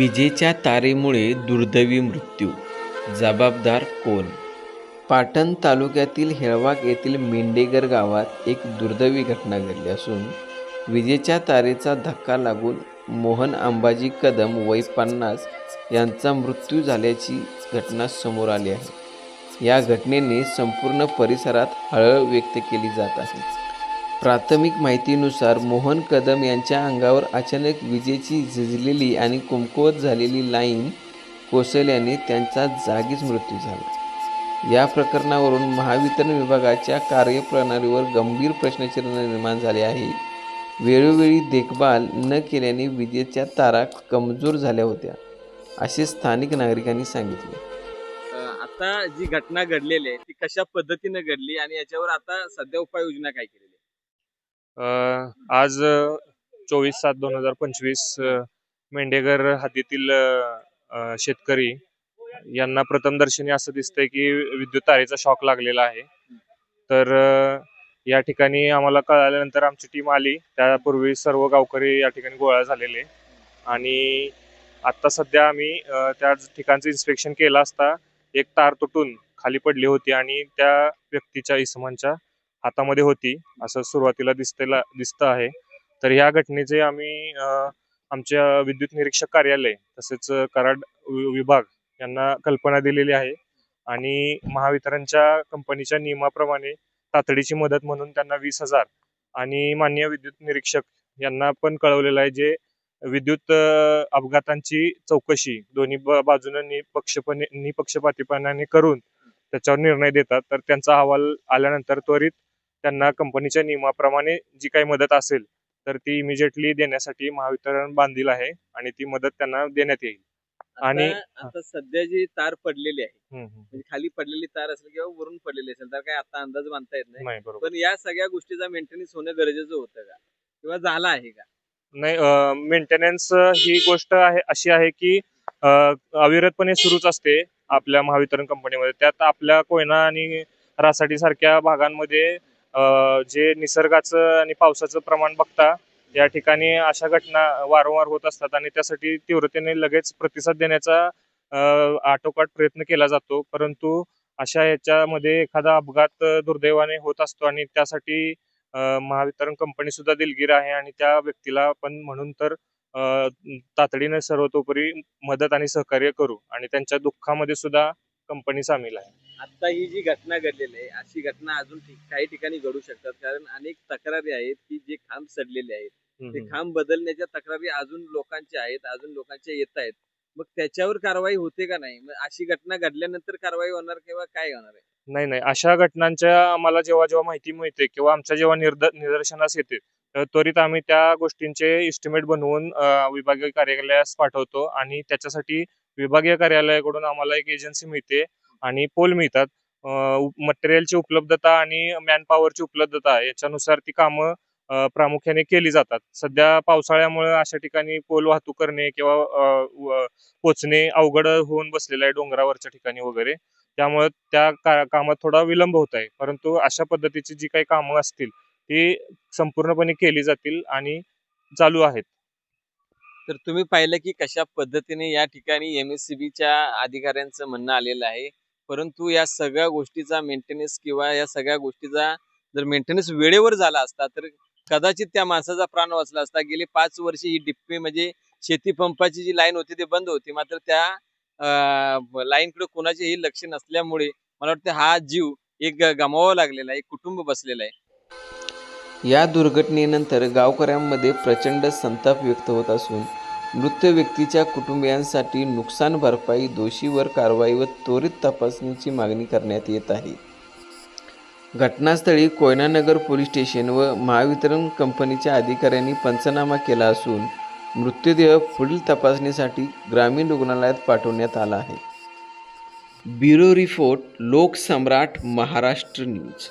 विजेच्या तारेमुळे दुर्दैवी मृत्यू. जबाबदार कोण? पाटण तालुक्यातील हेळवाक येथील मेंढेगर गावात एक दुर्दैवी घटना घडली असून विजेच्या तारेचा धक्का लागून मोहन अंबाजी कदम वय पन्नास यांचा मृत्यू झाल्याची घटना समोर आली आहे. या घटनेने संपूर्ण परिसरात हळहळ व्यक्त केली जात आहे. प्राथमिक माहितीनुसार मोहन कदम यांच्या अंगावर अचानक विजेची झिजलेली आणि कुमकुवत झालेली लाईन कोसळल्याने त्यांचा जागीच मृत्यू झाला. या प्रकरणावरून महावितरण विभागाच्या कार्यप्रणालीवर गंभीर प्रश्नचिन्ह निर्माण झाले आहे. वेळोवेळी देखभाल न केल्याने विजेच्या तारा कमजोर झाल्या होत्या असे स्थानिक नागरिकांनी सांगितले. आता जी घटना घडलेली आहे ती कशा पद्धतीने घडली आणि याच्यावर आता सध्या उपाययोजना काय केली आज चोवीस सात दोन हजार पंचवीस मेंढेघर हद्दीतील शेतकरी यांना प्रथमदर्शनी असं दिसतंय की विद्युत तारेचा शॉक लागलेला आहे. तर या ठिकाणी आम्हाला कळाल्यानंतर आमची टीम आली. त्यापूर्वी सर्व गावकरी या ठिकाणी गोळा झालेले. आणि आत्ता सध्या आम्ही त्या ठिकाणचं इन्स्पेक्शन केलं असता एक तार तुटून खाली पडली होती आणि त्या व्यक्तीच्या इसमांच्या हातामध्ये होती असं सुरुवातीला दिसतेला दिसतं आहे. तर या घटनेचे आम्ही आमच्या विद्युत निरीक्षक कार्यालय तसेच कराड वि- विभाग यांना कल्पना दिलेली आहे. आणि महावितरणच्या कंपनीच्या नियमाप्रमाणे तातडीची मदत म्हणून त्यांना वीस हजार आणि माननीय विद्युत निरीक्षक यांना पण कळवलेलं आहे जे विद्युत अपघातांची चौकशी दोन्ही ब- बाजूने निपक्षपणे निपक्षपातीपणाने करून त्याच्यावर निर्णय देतात. तर त्यांचा अहवाल आल्यानंतर त्वरित त्यांना कंपनीच्या नियमाप्रमाणे जी काही मदत असेल तर ती इमिजिएटली देण्यासाठी महावितरण बांधील आहे आणि ती मदत त्यांना देण्यात येईल. आणि- आता सध्या जी तार पडलेली आहे. म्हणजे खाली पडलेली तार असेल किंवा वरून पडलेली असेल तर काय आता अंदाज बांधता येत नाही. बरोबर. पण या सगळ्या गोष्टीचा मेंटेनन्स होणं गरजेचं होतं का? किंवा झाला आहे का? नाही मेंटेनन्स ही गोष्ट आहे अशी आहे की अविरतपणे सुरूच असते आपल्या महावितरण कंपनीमध्ये त्यात आपल्या कोयना आणि रासाटी सारख्या भागांमध्ये जे निसर्गाचं आणि पावसाचं प्रमाण बघता या ठिकाणी अशा घटना वारंवार होत असतात आणि त्यासाठी तीव्रतेने लगेच प्रतिसाद देण्याचा आटोकाट प्रयत्न केला जातो. परंतु अशा याच्यामध्ये एखादा अपघात दुर्दैवाने होत असतो आणि त्यासाठी महावितरण कंपनी सुद्धा दिलगीर आहे आणि त्या व्यक्तीला पण म्हणून तर तातडीने सर्वतोपरी मदत आणि सहकार्य करू आणि त्यांच्या दुःखामध्ये सुद्धा कंपनी सामील आहे. आता ही जी घटना घडलेली आहे अशी घटना अजून ठिक- काही ठिकाणी घडू शकतात. कारण अनेक तक्रारी आहेत की जे खांब सडलेले आहेत. ते हम्म. खांब बदलण्याच्या तक्रारी अजून लोकांच्या आहेत अजून लोकांच्या येत आहेत. मग त्याच्यावर कारवाई होते का नाही? मग अशी घटना घडल्यानंतर कारवाई होणार किंवा काय होणार आहे? नाही नाही. अशा घटनांच्या आम्हाला जेव्हा जेव्हा माहिती मिळते किंवा आमच्या जेव्हा निर्द निदर्शनास येते तर त्वरित आम्ही त्या गोष्टींचे इस्टिमेट बनवून अ, विभागीय कार्यालयास पाठवतो आणि त्याच्यासाठी विभागीय कार्यालयाकडून आम्हाला एक एजन्सी मिळते आणि पोल मिळतात. मटेरियलची उपलब्धता आणि मॅनपॉवरची उपलब्धता याच्यानुसार ती कामं प्रामुख्याने केली जातात. सध्या पावसाळ्यामुळे अशा ठिकाणी पोल वाहतूक करणे किंवा पोचणे अवघड होऊन बसलेलं आहे डोंगरावरच्या ठिकाणी वगैरे. त्यामुळे त्या का- कामात थोडा विलंब होत आहे. परंतु अशा पद्धतीची जी काही कामं असतील ती संपूर्णपणे केली जातील आणि चालू आहेत. तर तुम्ही पाहिलं की कशा पद्धतीने या ठिकाणी एम एस सी बीच्या अधिकाऱ्यांचं म्हणणं आलेलं आहे. परंतु या सगळ्या गोष्टीचा मेंटेनन्स किंवा या सगळ्या गोष्टीचा जर मेंटेनन्स वेळेवर झाला असता तर कदाचित त्या माणसाचा प्राण वाचला असता. गेली पाच वर्ष ही डिप्पी म्हणजे शेती पंपाची जी लाईन होती ती बंद होती. मात्र त्या लाईनकडे कोणाचेही लक्ष नसल्यामुळे मला वाटतं हा जीव एक गमावा लागलेला आहे एक कुटुंब बसलेला आहे. या दुर्घटनेनंतर गावकऱ्यांमध्ये प्रचंड संताप व्यक्त होत असून मृत व्यक्तीच्या कुटुंबियांसाठी नुकसान भरपाई दोषीवर कारवाई व त्वरित तपासणीची मागणी करण्यात येत आहे. घटनास्थळी कोयनानगर पोलीस स्टेशन व महावितरण कंपनीच्या अधिकाऱ्यांनी पंचनामा केला असून मृत्यूदेह पुढील तपासणीसाठी ग्रामीण रुग्णालयात पाठवण्यात आला आहे. Bureau report Loksamrat Maharashtra news.